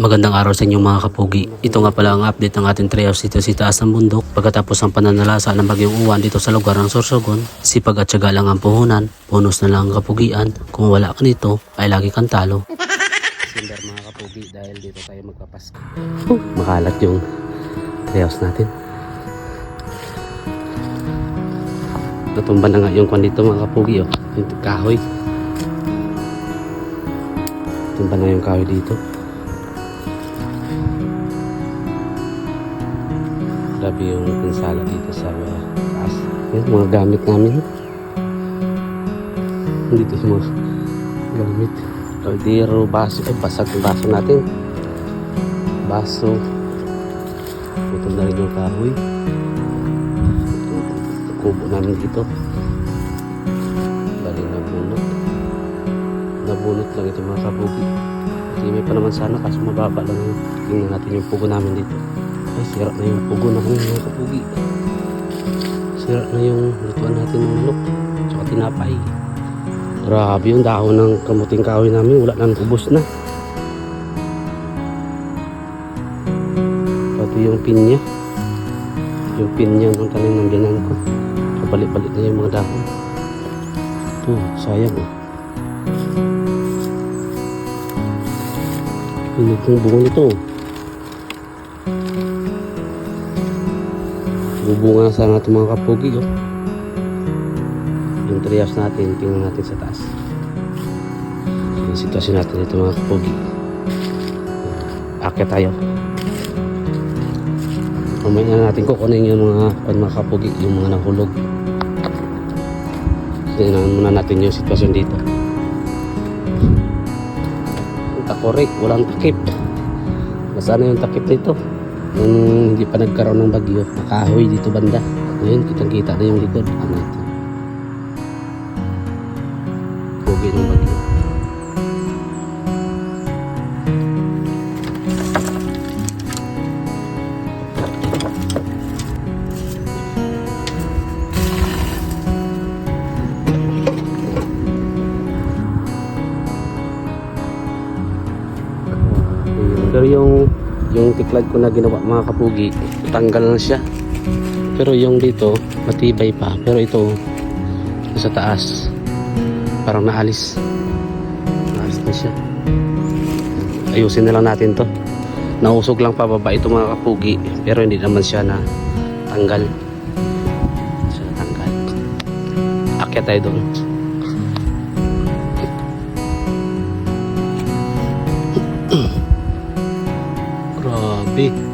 Magandang araw sa inyo mga kapugi. Ito nga pala ang update ng ating treehouse dito sa taas ng bundok. Pagkatapos ng pananalasa ng bagyong uwan dito sa lugar ng Sorsogon, sipag at syaga lang ang puhunan, bonus na lang ang kapugian. Kung wala ka nito, ay lagi kang talo. Simber mga kapugi dahil dito tayo magpapasko. Oh, makalat yung treehouse natin. Natumba na nga yung kwan dito mga kapugi oh. Yung kahoy. Tumba na yung kahoy dito. Grabe yung pinsala dito sa taas. Yan, mga gamit namin. Dito yung mga gamit. Kaldero, baso. Ay, basag yung baso natin. Baso. Ito na rin yung kahoy. Ito, kubo namin dito. Bali nabunot. Nabunot lang ito mga kabugi. Hindi may pa naman sana kaso mababa lang yung tingnan natin yung pugo namin dito. Ay, sira na yung pugo namin mga kapugi. Sira na yung lutuan natin ng manok. Tsaka tinapay. Grabe yung dahon ng kamuting kahoy namin. Wala nang ubos na. Pati yung pinya. Yung pinya ng tanim ng binan ko. Kabalik-balik na yung mga dahon. Ito, sayang oh. Pinig yung bunga nito. Oh. Bubunga sa natin mga kapugi oh. Yung trias natin, tingnan natin sa taas. Yung sitwasyon natin dito mga kapugi. Akit tayo. Mamaya na natin kukunin yung mga, mga kapugi, yung mga nahulog. Tingnan muna natin yung sitwasyon dito. Takore, walang takip. Nasaan na yung takip nito? Nung hindi pa nagkaroon ng bagyo, nakahoy dito banda. Ngayon, kitang kita na yung likod. Ano ito? Pogi ng bagyo. Pero yung tiklad ko na ginawa mga kapugi, tanggal na siya. Pero yung dito, matibay pa. Pero ito, sa taas, parang naalis. Naalis na siya. Ayusin na lang natin to. Nausog lang pababa ito mga kapugi. Pero hindi naman siya na tanggal. Siya na tanggal. Akyat tayo doon. Grabe.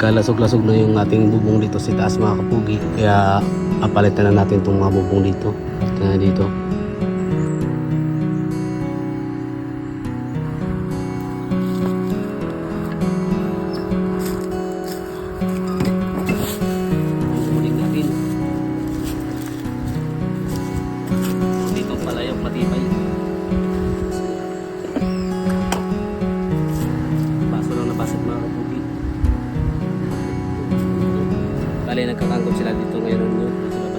Nagkalasog-lasog na yung ating bubong dito sa taas mga kapugi. Kaya apalitan na natin itong mga bubong dito. Ito na dito. Bali, nagkakangkot sila dito ngayon dito.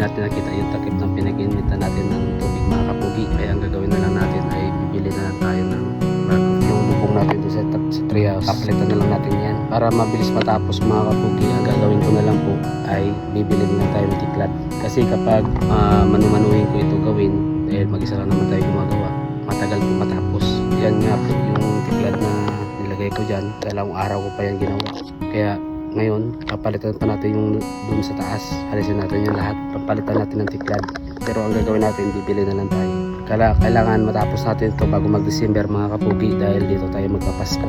Natin nakita yung takip ng pinag-initan natin ng tubig mga kapugi. Kaya ang gagawin na lang natin ay bibili na lang tayo ng bago. Yung bubong natin sa, sa treehouse. Kapalitan na lang natin yan. Para mabilis matapos mga kapugi, ang gagawin ko na lang po ay bibili na tayo ng tiklat. Kasi kapag uh, manumanuhin ko ito gawin, dahil mag-isa lang naman tayo gumagawa, matagal po matapos. Yan nga po yung tiklat na nilagay ko dyan. Dalawang araw ko pa yan ginawa. Kaya ngayon, papalitan pa natin yung dun sa taas. Alisin natin yung lahat. Papalitan natin ng tiklad. Pero ang gagawin natin, bibili na lang tayo. Kala, kailangan matapos natin ito bago mag-December mga kapugi dahil dito tayo magpapasko.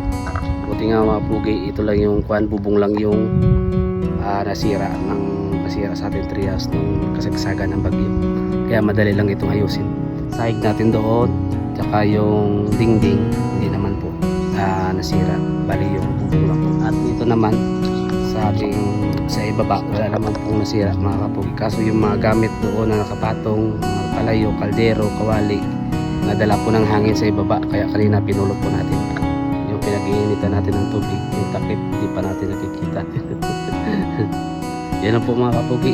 Buti nga mga kapugi, ito lang yung kwan, bubong lang yung ah, nasira ng nasira sa ating trias nung kasagsagan ng bagyo. Kaya madali lang itong ayusin. Sahig natin doon, tsaka yung dingding, hindi naman po ah, nasira. Bali yung bubong lang po. At dito naman, sa ating sa ibaba. Wala naman pong nasira mga kapugi kaso yung mga gamit doon na nakapatong palayo, kaldero, kawali nadala po ng hangin sa ibaba. Kaya kanina pinulot po natin. Yung pinag-iinitan natin ng tubig yung takip hindi pa natin nakikita. Yan lang po mga kapugi